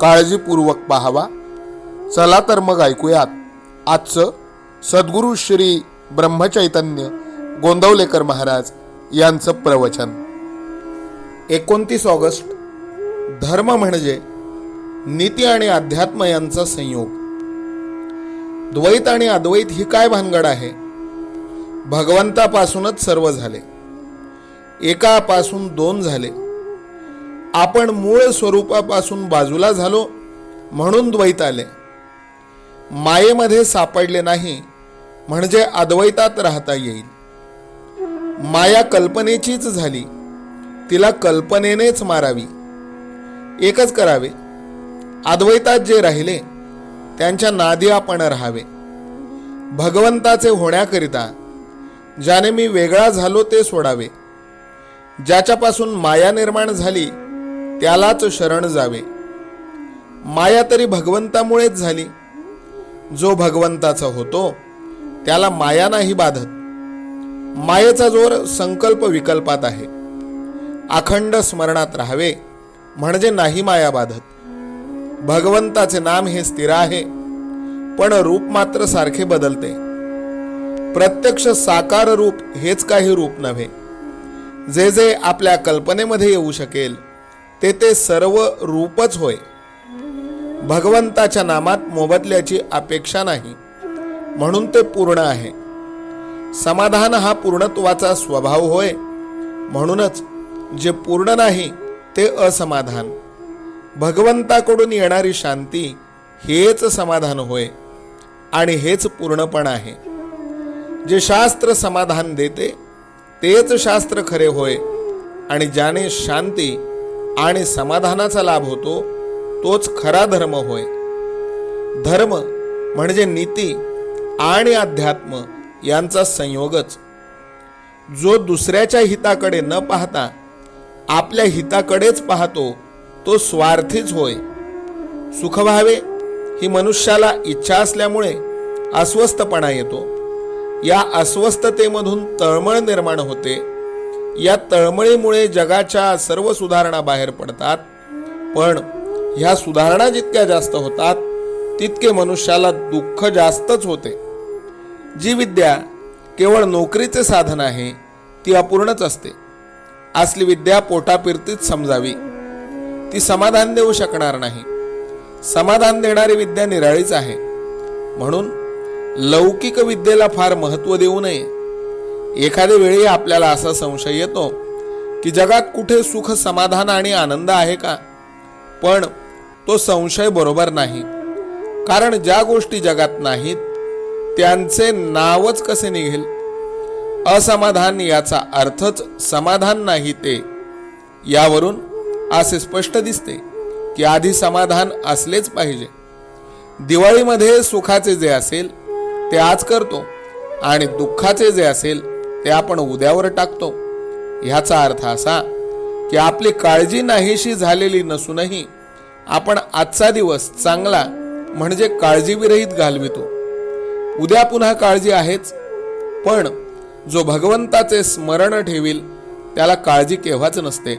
काळजीपूर्वक पाहावा. चला तर मग ऐकूयात. आजचं सद्गुरू श्री ब्रह्मचैतन्य गोंदवलेकर महाराज यांचं प्रवचन. एकोणतीस ऑगस्ट. धर्म म्हणजे नीती आणि अध्यात्म यांचा संयोग. द्वैत आणि अद्वैत ही काय भानगड आहे? भगवंतापासूनच सर्व झाले. एकापासून दोन झाले. आपण मूळ स्वरूपापासून बाजूला झालो म्हणून द्वैत आले. मायेमध्ये सापडले नाही म्हणजे अद्वैतात राहता येईल. माया कल्पनेचीच झाली. तिला कल्पनेनेच मारावी. एकच करावे. अद्वैतात जे राहिले त्यांच्या नादी आपण राहावे. भगवंताचे होण्याकरिता ज्याने मी वेगळा झालो ते सोडावे. ज्याच्यापासून माया निर्माण झाली त्यालाच शरण जावे. माया तरी भगवंतामुळेच झाली. जो भगवंताचा होतो त्याला माया नाही बाधत. मायेचा जोर संकल्प विकल्पात आहे. अखंड स्मरणात राहावे म्हणजे नाही माया बाधत. भगवंताचे नाम हे स्थिर आहे पण रूप मात्र सारखे बदलते. प्रत्यक्ष साकार रूप हेच काही रूप नव्हे. जे जे आपल्या कल्पनेमध्ये येऊ शकेल ते ते सर्व रूपच होय. भगवंताच्या नामात मोबदल्याची अपेक्षा नाही. म्हणून ते पूर्ण आहे. समाधान हा पूर्णत्वाचा स्वभाव होय. म्हणूनच जे पूर्ण नाही ते असमाधान. भगवंताकडून येणारी शांती हेच समाधान होय आणि हेच पूर्णपण आहे. जे शास्त्र समाधान देते तेच शास्त्र खरे होय आणि ज्याने शांती आणि समाधानाचा लाभ होतो तोच खरा धर्म होय. धर्म म्हणजे नीती आणि अध्यात्म यांचा संयोगच. जो दुसऱ्याच्या हिताकडे न पाहता आपल्या हिताकडेच पाहतो तो स्वार्थीच होय. सुख व्हावे ही मनुष्याला इच्छा असल्यामुळे अस्वस्थपणा येतो. या अस्वस्थतेमधून तळमळ निर्माण होते. या तळमळीमुळे जगाच्या सर्व सुधारणा बाहेर पडतात. पण ह्या सुधारणा जितक्या जास्त होतात तितके मनुष्याला दुःख जास्तच होते. जी विद्या केवळ नोकरीचे साधन आहे ती अपूर्णच असते. असली विद्या पोटापिरतीच समजावी. ती समाधान देऊ शकणार नाही. समाधान देणारी विद्या निराळीच आहे. म्हणून लौकिक विद्येला फार महत्त्व देऊ नये. एखाद्या वेळी आपल्याला असा संशय येतो की जगात कुठे सुख समाधान आणि आनंद आहे का? पण तो संशय बरोबर नाही. कारण ज्या गोष्टी जगात नाहीत त्यांचे नावच कसे निघेल? असमाधान याचा अर्थच समाधान नाही ते. यावरून असे स्पष्ट दिसते की आधी समाधान असलेच पाहिजे. दिवाळीमध्ये सुखाचे जे असेल ते आज करतो आणि दुःखाचे जे असेल ते आपण उद्यावर टाकतो. ह्याचा अर्थ असा की आपली काळजी नाहीशी झालेली नसूनही आपण आजचा दिवस चांगला म्हणजे काळजीविरहित घालवितो. उद्या पुन्हा काळजी आहेच पण जो भगवंताचे स्मरण ठेवील त्याला काळजी केव्हाच नसते.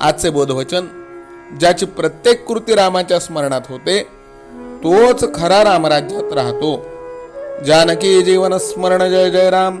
आजचे बोधवचन ज्याची प्रत्येक कृती रामाच्या स्मरणात होते तोच खरा रामराज्यात राहतो. जानकी जीवन स्मरण जय जय राम.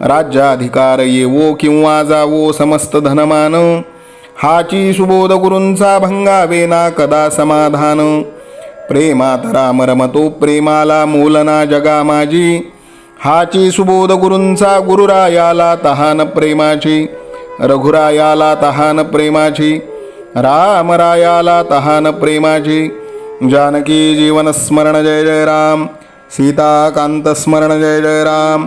राज्याधिकार येवो किंवा जावो समस्त धनमान। हाची सुबोध गुरूंचा भंगावे ना कदा समाधान। प्रेमात मरमतो प्रेमाला मूलना जगा माझी हाची सुबोध गुरूंचा गुरुरायाला तहान प्रेमाची। रघुरायाला तहान प्रेमाची। रामरायाला तहान प्रेमाची। जानकी जीवन स्मरण जय जय राम। सीताकांत स्मरण जय जय राम।